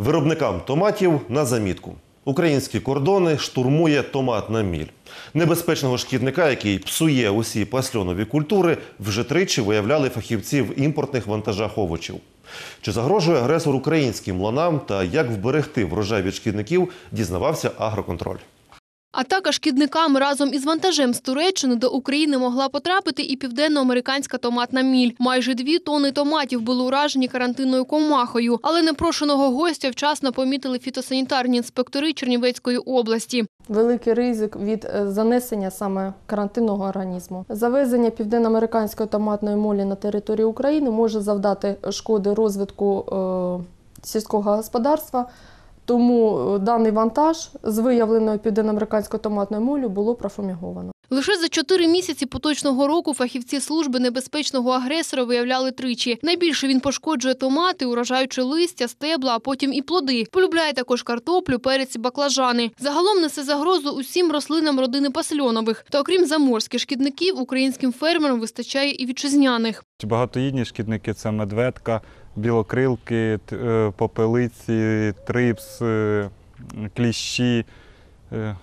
Виробникам томатів на замітку. Українські кордони штурмує томатна міль. Небезпечного шкідника, який псує усі пасльонові культури, вже тричі виявляли фахівці в імпортних вантажах овочів. Чи загрожує агресор українським ланам та як вберегти врожай від шкідників, дізнавався агроконтроль. Атака шкідниками разом із вантажем з Туреччини до України могла потрапити і південноамериканська томатна міль. Майже дві тони томатів були уражені карантинною комахою, але непрошеного гостя вчасно помітили фітосанітарні інспектори Чернівецької області. Великий ризик від е, занесення саме карантинного організму. Завезення південноамериканської томатної молі на територію України може завдати шкоди розвитку е, сільського господарства. Тому е, даний вантаж з виявленою південноамериканською томатною молю було профуміговано. Лише за чотири місяці поточного року фахівці служби небезпечного агресора виявляли тричі. Найбільше він пошкоджує томати, уражаючи листя, стебла, а потім і плоди. Полюбляє також картоплю, перець і баклажани. Загалом несе загрозу усім рослинам родини пасльонових. Та окрім заморських шкідників, українським фермерам вистачає і вітчизняних. Багатоїдні шкідники це медведка, білокрилки, е, попелиці, трипс, е, кліщі, е,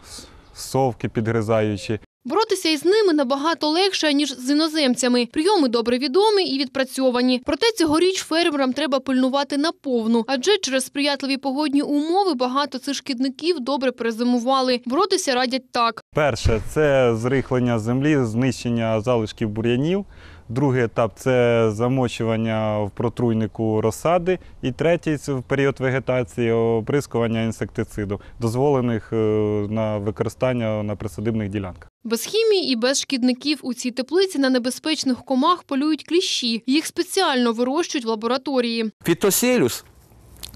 совки підгризаючі. Боротися із ними набагато легше, ніж з іноземцями. Прийоми добре відомі і відпрацьовані. Проте цьогоріч фермерам треба пильнувати наповну, адже через сприятливі погодні умови багато цих шкідників добре перезимували. Боротися радять так. Перше це зрихлення землі, знищення залишків бур'янів. Другий етап це замочування в протруйнику розсади. І третій це в період вегетації оприскування інсектицидів, дозволених е, на використання на присадибних ділянках. Без хімії і без шкідників у цій теплиці на небезпечних комах полюють кліщі. Їх спеціально вирощують в лабораторії. Фітоселюс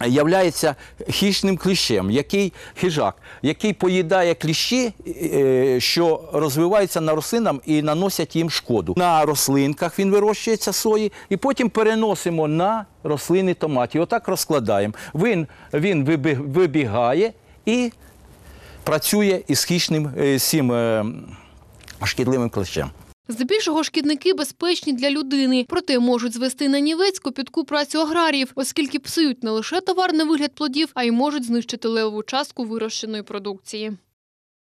являється хищним кліщем, який хижак, який поїдає кліщі, е, що розвиваються на рослинах і наносять їм шкоду. На рослинках він вирощується сої, і потім переносимо на рослини томатів. Отак розкладаємо. Він, він вибігає і працює із хищним е, цим е, шкідливим кліщем. Здебільшого шкідники безпечні для людини, проте можуть звести на нівець копітку працю аграріїв, оскільки псують не лише товарний вигляд плодів, а й можуть знищити левову частку вирощеної продукції.